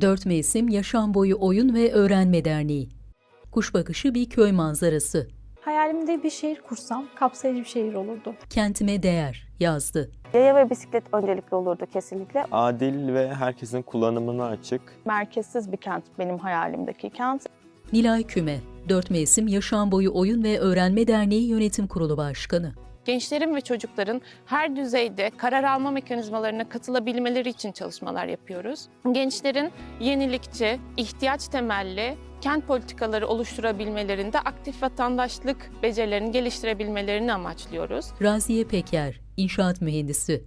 Dört Mevsim Yaşam Boyu Oyun ve Öğrenme Derneği. Kuş bakışı bir köy manzarası. Hayalimde bir şehir kursam kapsayıcı bir şehir olurdu. Kentime değer yazdı. Yaya ve bisiklet öncelikli olurdu kesinlikle. adil ve herkesin kullanımına açık. merkezsiz bir kent benim hayalimdeki kent. Nilay Küme, Dört Mevsim Yaşam Boyu Oyun ve Öğrenme Derneği Yönetim Kurulu Başkanı. Gençlerin ve çocukların her düzeyde karar alma mekanizmalarına katılabilmeleri için çalışmalar yapıyoruz. Gençlerin yenilikçi, ihtiyaç temelli kent politikaları oluşturabilmelerinde aktif vatandaşlık becerilerini geliştirebilmelerini amaçlıyoruz. Raziye Peker, İnşaat Mühendisi.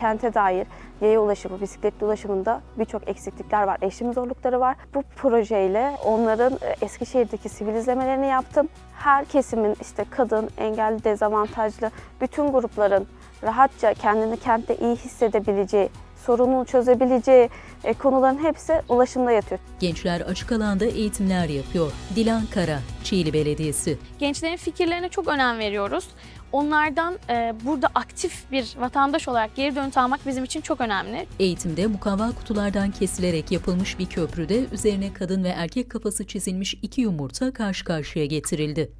Kente dair yaya ulaşımı, bisikletli ulaşımında birçok eksiklikler var, erişim zorlukları var. Bu projeyle onların e, Eskişehir'deki sivil izlemelerini yaptım. Her kesimin işte kadın, engelli, dezavantajlı bütün grupların rahatça kendini kentte iyi hissedebileceği, sorununu çözebileceği e, konuların hepsi ulaşımda yatıyor. Gençler açık alanda eğitimler yapıyor. Dilan Kara, Çiğli Belediyesi. gençlerin fikirlerine çok önem veriyoruz. Onlardan e, burada aktif bir vatandaş olarak geri dönüt almak bizim için çok önemli. Eğitimde mukavva kutulardan kesilerek yapılmış bir köprüde üzerine kadın ve erkek kafası çizilmiş iki yumurta karşı karşıya getirildi.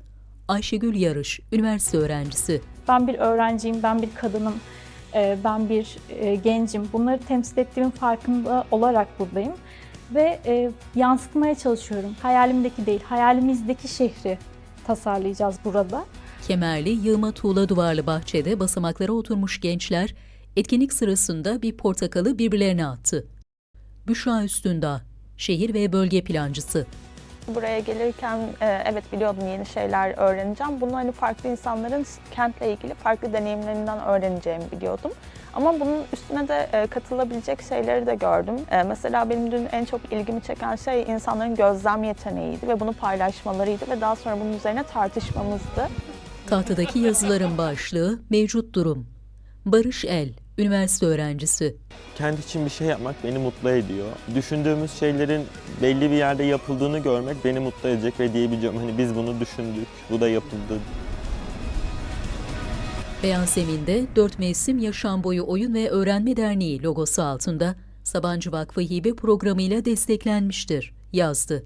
Ayşegül Yarış, üniversite öğrencisi. Ben bir öğrenciyim, ben bir kadınım, ben bir e, gencim. Bunları temsil ettiğimin farkında olarak buradayım. Ve e, yansıtmaya çalışıyorum. Hayalimdeki değil, hayalimizdeki şehri tasarlayacağız burada. Kemerli, yığma tuğla duvarlı bahçede basamaklara oturmuş gençler etkinlik sırasında bir portakalı birbirlerine attı. Büşra Üstündağ, şehir ve bölge plancısı. Buraya gelirken e, evet biliyordum yeni şeyler öğreneceğim. Bunu hani farklı insanların kentle ilgili farklı deneyimlerinden öğreneceğimi biliyordum. Ama bunun üstüne de e, katılabilecek şeyleri de gördüm. E, Mesela benim dün en çok ilgimi çeken şey insanların gözlem yeteneğiydi ve bunu paylaşmalarıydı ve daha sonra bunun üzerine tartışmamızdı. Tahtadaki yazıların başlığı mevcut durum. Barış El, üniversite öğrencisi. Kendi için bir şey yapmak beni mutlu ediyor. Düşündüğümüz şeylerin belli bir yerde yapıldığını görmek beni mutlu edecek ve diyebileceğim hani biz bunu düşündük, bu da yapıldı. Beyaz Zemin'de Dört Mevsim Yaşam Boyu Oyun ve Öğrenme Derneği logosu altında Sabancı Vakfı Hibe programıyla desteklenmiştir, yazdı.